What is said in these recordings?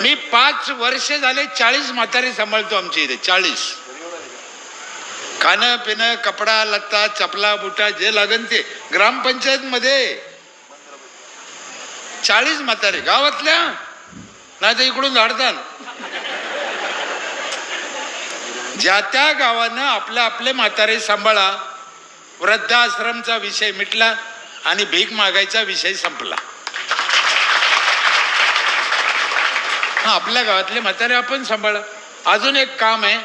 मी पाच वर्ष झाले चाळीस म्हातारे सांभाळतो आमच्या इथे चाळीस. खाणं पिणं कपडा लत्ता चपला बुटा जे लागन ते. ग्रामपंचायत मध्ये चाळीस म्हातारे गावातल्या? नाही तर इकडून झाडतात. ज्या त्या गावानं आपल्या आपले म्हातारे सांभाळा वृद्धाश्रमचा विषय मिटला आणि भीक मागायचा विषय संपला. आपल्या गावातले म्हातारे आपण सांभाळा. अजून एक काम आहे.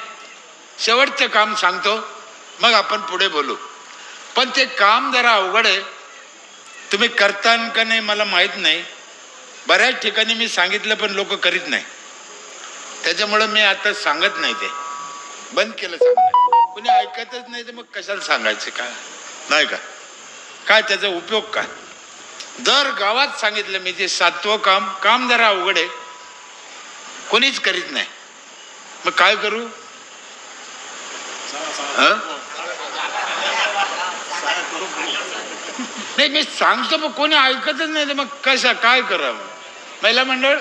शेवटचं काम सांगतो. मग आपण पुढे बोलू. पण ते काम जरा अवघड आहे. तुम्ही करता का नाही मला माहीत नाही. बऱ्याच ठिकाणी मी सांगितलं पण लोक करीत नाही. त्याच्यामुळं मी आता सांगत नाही ते. बंद केलं सांगणं. कुणी ऐकतच नाही तर मग कशाला सांगायचं काय नाही का? काय त्याचा उपयोग काय दर गावात सांगितलं मी ते सातवं काम काम जरा अवघड आहे. कोणीच करीत नाही. मग काय करू? नाही मी सांगतो मग कोणी ऐकतच नाही तर मग कशा काय करावं? महिला मंडळ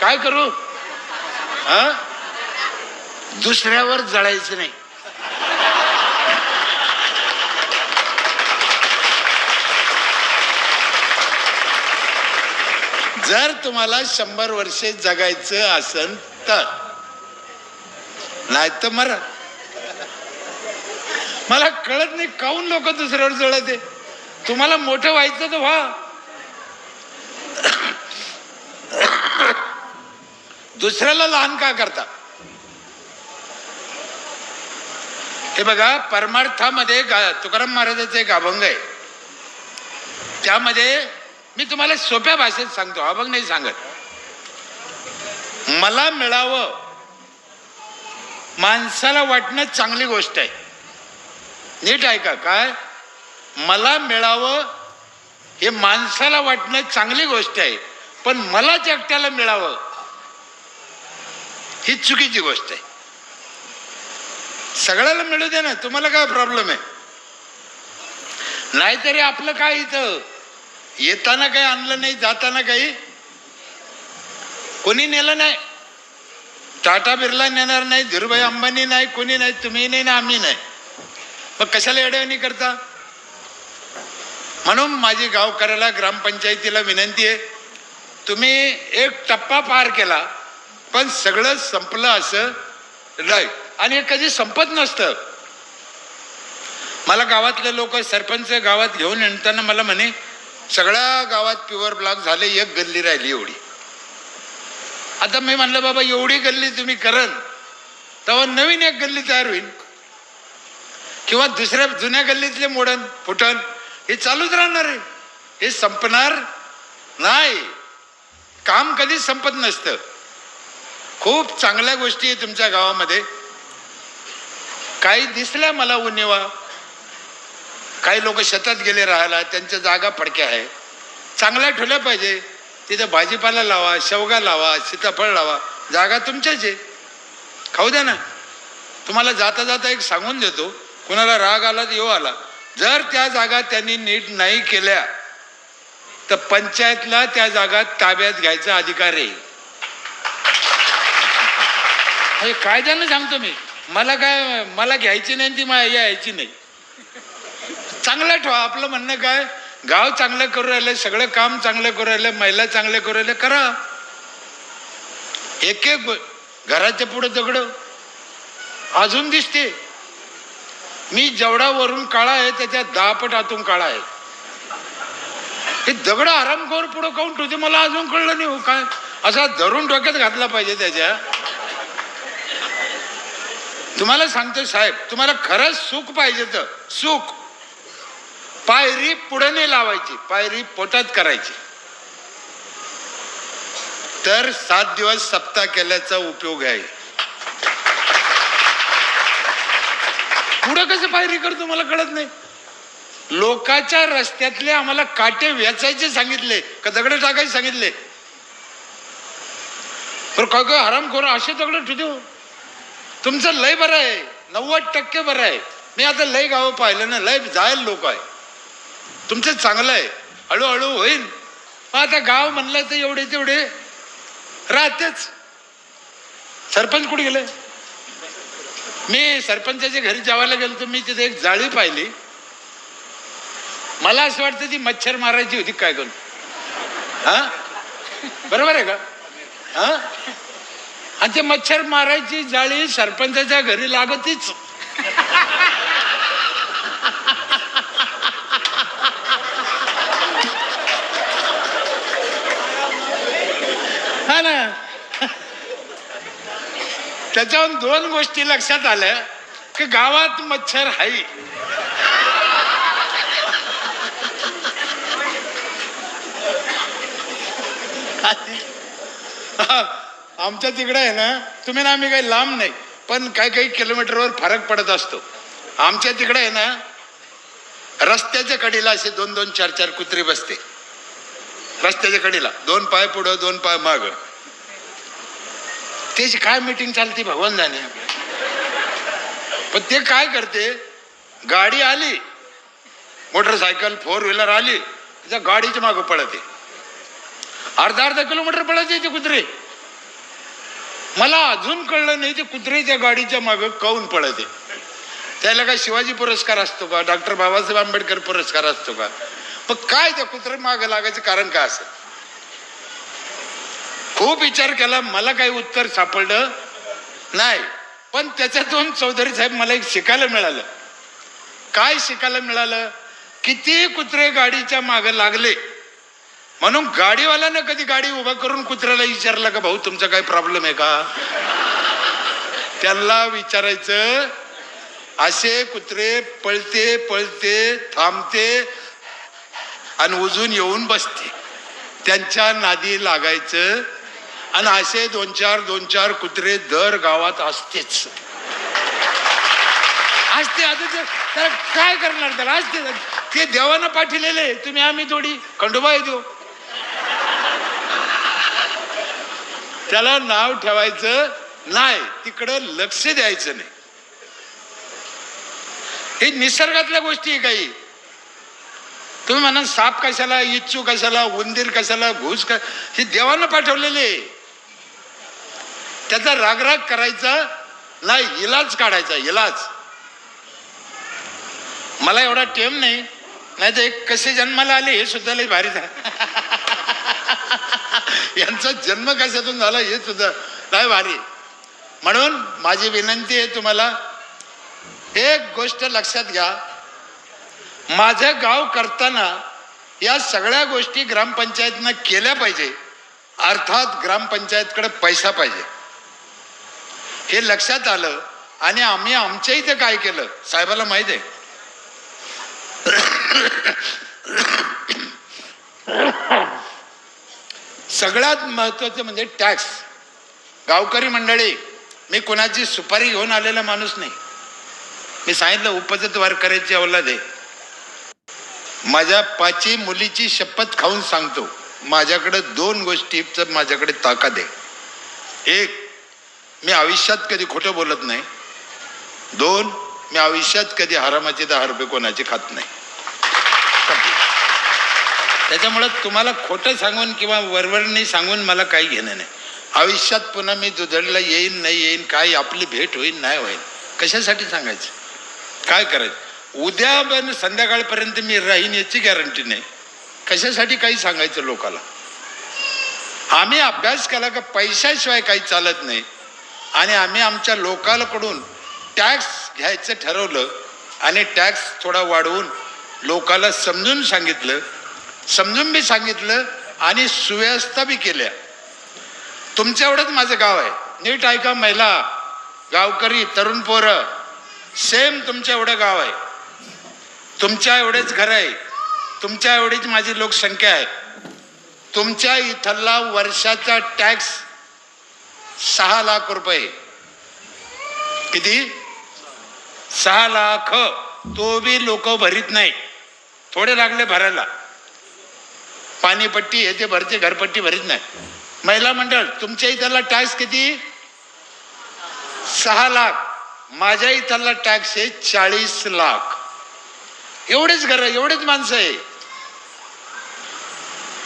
काय करू? दुसऱ्यावर जळायचं नाही. जर तुम्हाला शंभर वर्षे जगायचं असन तर. नाही तर मरा. मला कळत नाही काऊन लोक दुसऱ्यावर जळत. तुम्हाला मोठं व्हायचं तर व्हा. दुसऱ्याला लहान का करता? हे बघा परमार्थामध्ये गा तुकाराम महाराजाचं एक अभंग आहे. त्यामध्ये मी तुम्हाला सोप्या भाषेत सांगतो अभंग नाही सांगत. मला मिळावं माणसाला वाटणं चांगली गोष्ट आहे. नीट ऐका काय? मला मिळावं हे माणसाला वाटणं चांगली गोष्ट आहे पण मलाच एकट्याला मिळावं ही चुकीची गोष्ट आहे. सगळ्याला मिळू दे ना तुम्हाला काय प्रॉब्लेम आहे? नाहीतरी आपलं काय इथं? येताना काही आणलं नाही जाताना काही कोणी नेलं नाही. टाटा बिर्ला नेणार नाही धीरुभाई अंबानी नाही कोणी नाही तुम्ही नाही ना आम्ही नाही. मग कशाला एडवणी करता? म्हणून माझी गावकऱ्याला ग्रामपंचायतीला विनंती आहे तुम्ही एक टप्पा पार केला पण सगळं संपलं असं नाही. आणि हे कधी संपत नसतं. मला गावातले लोक सरपंच गावात घेऊन येताना मला म्हणे सगळ्या गावात प्युअर ब्लॉक झाले एक गल्ली राहिली एवढी. आता मी म्हणलं बाबा एवढी गल्ली तुम्ही करल तेव्हा नवीन एक गल्ली तयार होईल. किंवा दुसऱ्या जुन्या गल्लीतले मोडण फुटण हे चालूच राहणार आहे. हे संपणार नाही. काम कधीच संपत नसतं. खूप चांगल्या गोष्टी आहे तुमच्या गावामध्ये. काही दिसल्या मला उन्हेवा. काही लोक शेतात गेले राहायला त्यांच्या जागा पडक्या आहे. चांगल्या ठेवल्या पाहिजे. तिथं भाजीपाला लावा शेवगा लावा सीताफळ लावा. जागा तुमच्याच आहे. खाऊ द्या ना. तुम्हाला जाता जाता एक सांगून देतो कुणाला राग आला तर येऊ आला. जर त्या जागा त्यांनी नीट नाही केल्या तर पंचायतला त्या जागा ताब्यात घ्यायचा अधिकार आहे. हे कायद्यानं सांगतो मी. मला काय मला घ्यायची नाही ती मला यायची नाही. चांगलं ठेवा. आपलं म्हणणं काय? गाव चांगलं करू राहिलं सगळं काम चांगलं करू राहिलं महिला चांगलं करू राहिलं करा. एक एक घराच्या पुढे दगड. अजून दिसते. मी जेवढा वरून काळा आहे त्याच्या दहा पट आतून काळा आहे. हे दगड आरामखोर पुढं काऊन ठेवते? मला अजून कळलं नाही हो काय. असा धरून डोक्यात घातला पाहिजे त्याच्या. तुम्हाला सांगतो साहेब तुम्हाला खरंच सुख पाहिजे तर. सुख. पायरी पुढे नाही लावायची पायरी पोटात करायची. तर सात दिवस सप्ताह केल्याचा उपयोग आहे. पुढं कसं पायरी करतो मला कळत नाही? लोकाच्या रस्त्यातले आम्हाला काटे वेचायचे सांगितले का दगड टाकायचे सांगितले. पण काय काय हराम करू असे दगड ठेवतो. तुमचं लय बरं आहे नव्वद टक्के बरं आहे. मी आता लय गावं पाहिलं ना लय जायल लोक आहे. तुमचं चांगलं आहे. हळूहळू होईल मग आता गाव म्हणलं तर एवढे तेवढे राहतेच. सरपंच कुठे गेले? मी सरपंचाच्या घरी जेवायला गेलो तर मी तिथे एक जाळी पाहिली. मला असं वाटतं ती मच्छर मारायची होती काय करून. हा? बरोबर आहे का? हा? आणि ते मच्छर मारायची जाळी सरपंचाच्या घरी लागतीच. हा ना. त्याच्यावर दोन गोष्टी लक्षात आल्या की गावात मच्छर हाई. आमच्या तिकडे आहे ना तुम्ही ना आम्ही काही लांब नाही पण काही काही किलोमीटरवर फरक पडत असतो. आमच्या तिकडे आहे ना रस्त्याच्या कडीला असे दोन दोन चार चार कुत्रे बसते. रस्त्याच्या कडेला. दोन पाय पुढं दोन पाय माग. त्याची काय मीटिंग चालते भगवान जाणे? पण ते काय करते? गाडी आली. मोटरसायकल फोर व्हीलर आली. त्या गाडीच्या मागं पळते अर्धा अर्धा किलोमीटर पळते ते कुत्रे. मला अजून कळलं नाही ते कुत्रे त्या गाडीच्या मागं काऊन पळते त्याला काय शिवाजी पुरस्कार असतो का? डॉक्टर बाबासाहेब आंबेडकर पुरस्कार असतो का? पण काय त्या कुत्रे मागं लागायचं कारण काय असं? खूप विचार केला मला काही उत्तर सापडलं नाही. पण त्याच्यातून चौधरी साहेब मला एक शिकायला मिळालं. काय शिकायला मिळालं? किती कुत्रे गाडीच्या मागे लागले? म्हणून गाडीवाल्यानं कधी गाडी उभा करून कुत्र्याला विचारलं का भाऊ तुमचा काही प्रॉब्लेम आहे का? त्यांना विचारायचं असे कुत्रे पळते पळते थांबते आणि उजून येऊन बसते. त्यांच्या नादी लागायचं आणि असे दोन चार दोन चार कुत्रे दर गावात असतेच. असते आता त्याला काय करणार त्याला? असते. ते देवानं पाठिलेले तुम्ही आम्ही थोडी खंडोबा देऊ त्याला नाव ठेवायचं नाही. तिकडं लक्ष द्यायचं नाही. हे निसर्गातल्या गोष्टी आहे काही. तुम्ही म्हणा साप कशाला इच्छू कशाला उंदीर कशाला घुस का हे देवानं पाठवलेले. त्याचा रागराग करायचा नाही इलाज काढायचा इलाज. मला एवढा टेम नाही नाही तर एक कसे जन्माला आले हे सुद्धा लई भारी यांचा जन्म कशातून झाला हे सुद्धा लय भारी. म्हणून माझी विनंती आहे तुम्हाला एक गोष्ट लक्षात घ्या. माझं गाव करताना या सगळ्या गोष्टी ग्रामपंचायतनं केल्या पाहिजे. अर्थात ग्रामपंचायतकडे पैसा पाहिजे. हे लक्षात आलं आणि आम्ही आमच्या इथे काय केलं? साहेबाला माहीत आहे. सगळ्यात महत्वाचं म्हणजे टॅक्स. गावकरी मंडळी मी कोणाची सुपारी घेऊन आलेला माणूस नाही. मी सांगितलं उपजत वारकऱ्याची अवलाद आहे. माझ्या पाची मुलीची शपथ खाऊन सांगतो. माझ्याकडे दोन गोष्टीचं माझ्याकडे ताकद आहे. एक मी आयुष्यात कधी खोटं बोलत नाही. दोन मी आयुष्यात कधी हरामाचे दहा रुपये कोणाचे खात नाही. त्याच्यामुळं तुम्हाला खोटं सांगून किंवा वरवरणी सांगून मला काही घेणं नाही. आयुष्यात पुन्हा मी दुधडला येईन नाही येईन काय आपली भेट होईल नाही होईल कशासाठी सांगायचं? काय करायचं? उद्या पण संध्याकाळपर्यंत मी राहीन याची गॅरंटी नाही. कशासाठी काही सांगायचं लोकाला? आम्ही अभ्यास केला का पैशाशिवाय काही चालत नाही. आणि आम्ही आमच्या लोकांकडून टॅक्स घ्यायचं ठरवलं आणि टॅक्स थोडा वाढवून लोकाला समजून सांगितलं समजून बी सांगितलं आणि सुव्यवस्था बी केल्या. तुमच्या एवढंच माझं गाव आहे. नीट ऐका महिला गावकरी तरुण पोरं सेम तुमच्या एवढं गाव आहे. तुमच्या एवढेच घर आहे. तुमच्या एवढीच माझी लोकसंख्या आहे. तुमच्या इथला वर्षाचा टॅक्स सहा लाख रुपये किती? सहा लाख. तो बी लोक भरीत नाही. थोडे लागले भरायला. पाणीपट्टी हे ते भरते घरपट्टी भरीत नाही. महिला मंडळ तुमच्या इथला टॅक्स किती? सहा लाख. माझ्या इथला टॅक्स आहे चाळीस लाख. एवढेच घर एवढेच माणसं आहे.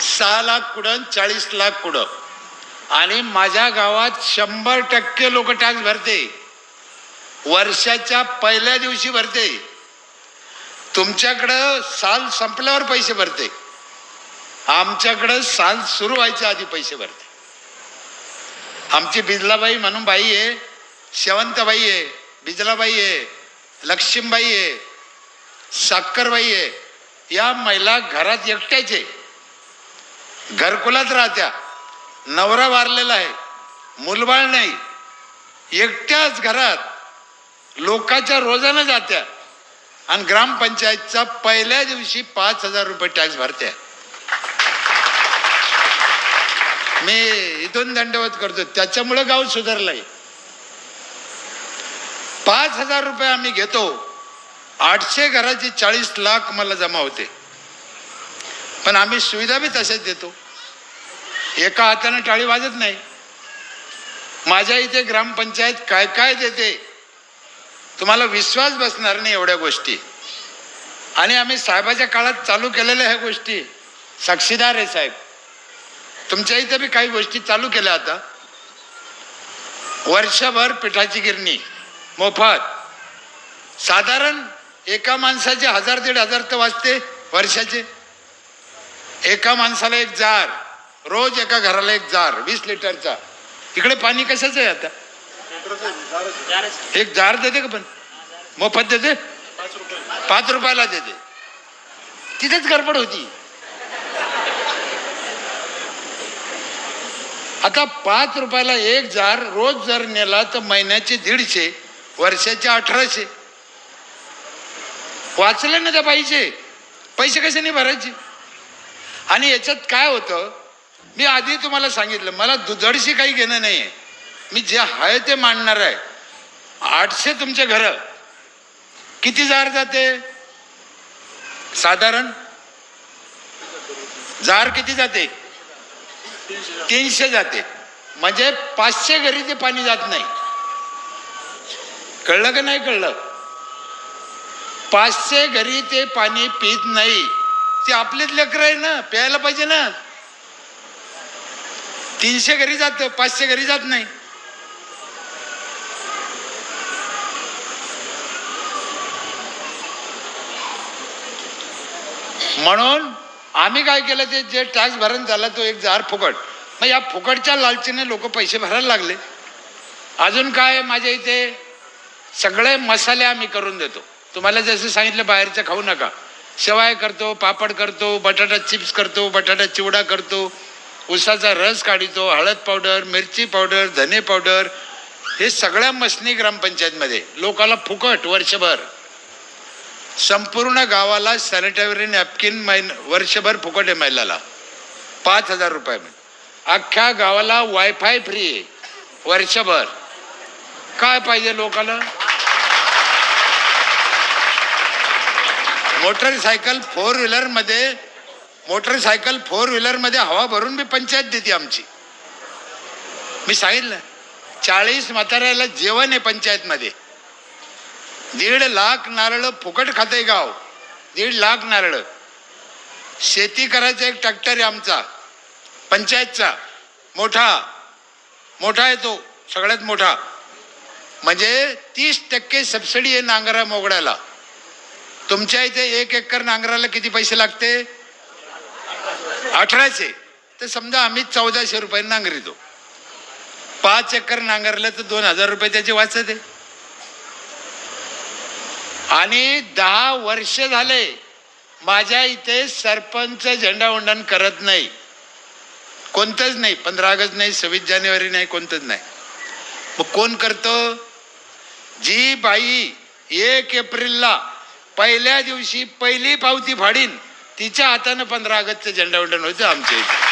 सहा लाख कुठं चाळीस लाख कुठं. आणि माझ्या गावात शंभर टक्के लोक टॅक्स भरते. वर्षाच्या पहिल्या दिवशी भरते. तुमच्याकडं साल संपल्यावर पैसे भरते. आमच्याकडं साल सुरू व्हायच्या आधी पैसे भरते. आमची बिजलाबाई म्हणून बाई आहे शेवंतबाई आहे बिजलाबाई आहे लक्ष्मीबाई आहे साखरबाई आहे. या महिला घरात एकट्याचे घरकुलात राहत्या. नवरा वारलेला आहे. मुलबाळ नाही. एकट्याच घरात लोकांच्या रोजानं जात्या. आणि ग्रामपंचायतचा पहिल्या दिवशी पाच हजार रुपये टॅक्स भरत्या. मी इथून दंडवत करतो. त्याच्यामुळे गाव सुधारलंय. पाच हजार रुपये आम्ही घेतो. आठशे घराची चाळीस लाख मला जमा होते. पण आम्ही सुविधा बी तशाच देतो. एका हाताने टाळी वाजत नाही. माझ्या इथे ग्रामपंचायत काय काय देते तुम्हाला विश्वास बसणार नाही एवढ्या गोष्टी. आणि आम्ही साहेबाच्या काळात चालू केलेल्या ह्या गोष्टी. साक्षीदार आहे साहेब. तुमच्या इथे बी काही गोष्टी चालू केल्या आता. वर्षभर पिठाची गिरणी मोफत. साधारण एका माणसाचे हजार दीड हजार तर वाजते वर्षाचे. एका माणसाला एक जार रोज एका घराला एक जार वीस लिटरचा. इकडे पाणी कशाचं आहे आता? एक जार देते का पण? मोफत देते? पाच रुपयाला देते. तिथेच गडबड होती. आता पाच रुपयाला एक जार रोज जर नेला तर महिन्याचे दीडशे वर्षाचे अठराशे. वाचलं ना त्या बाईचे पैसे कसे नाही भरायचे? आणि याच्यात काय होतं? मी आधी तुम्हाला सांगितलं मला दुधडशी काही घेणं नाही आहे मी जे आहे ते मांडणार आहे. आठशे तुमचे घरं. किती जार जाते? साधारण? जार किती जाते? तीनशे जाते. म्हणजे पाचशे घरी ते पाणी जात नाही. कळलं का नाही कळलं? पाचशे घरी ते पाणी पित नाही. ते आपलेच लेकर आहे ना प्यायला पाहिजे ना. तीनशे घरी जात पाचशे घरी जात नाही. म्हणून आम्ही काय केलं ते जे टॅक्स भरण झाला तो एक जार फुकट. मग या फुकटच्या लालचीने लोक पैसे भरायला लागले. अजून काय माझ्या इथे सगळे मसाले आम्ही करून देतो. तुम्हाला जसं सांगितलं बाहेरचं खाऊ नका. शेवाय करतो पापड करतो बटाटा चिप्स करतो बटाटा चिवडा करतो. उसाचा रस काढितो हळद पावडर मिरची पावडर धने पावडर. हे सगळ्या मसनी ग्रामपंचायतमध्ये. लोकाला फुकट वर्षभर. संपूर्ण गावाला सॅनिटरी नॅपकिन महिन वर्षभर फुकट आहे महिलाला. पाच हजार रुपये अख्ख्या गावाला वायफाय फ्री आहे. वर्षभर. काय पाहिजे लोकाला? मोटरसायकल फोर व्हीलरमध्ये मोटरसायकल फोर व्हीलरमध्ये हवा भरून मी पंचायत देते आमची. मी सांगितलं चाळीस म्हाताऱ्याला जेवण आहे पंचायतमध्ये. दीड लाख नारळं फुकट खाते गाव. दीड लाख नारळं. शेती करायचा एक ट्रॅक्टर आहे आमचा पंचायतचा. मोठा. मोठा आहे तो सगळ्यात मोठा. म्हणजे तीस टक्के सबसिडी आहे नांगरा मोगड्याला. तुमच्या इथे एक एकर नांगराला किती पैसे लागते? अठराशे. तर समजा आम्ही चौदाशे रुपये नांगरितो पाच एकर नांगरलं तर दोन हजार रुपये त्याचे वाचत. आहे आणि दहा वर्ष झाले माझ्या इथे सरपंच झेंडावंदन करत नाही. कोणतंच नाही. पंधरा ऑगस्ट नाही सव्वीस जानेवारी नाही कोणतंच नाही. मग कोण करतो? जी बाई एक एप्रिलला पहिल्या दिवशी पहिली पावती फाडीन तिच्या हातानं पंधरा ऑगस्टचं झेंडावंडण होतं आमच्या इथे.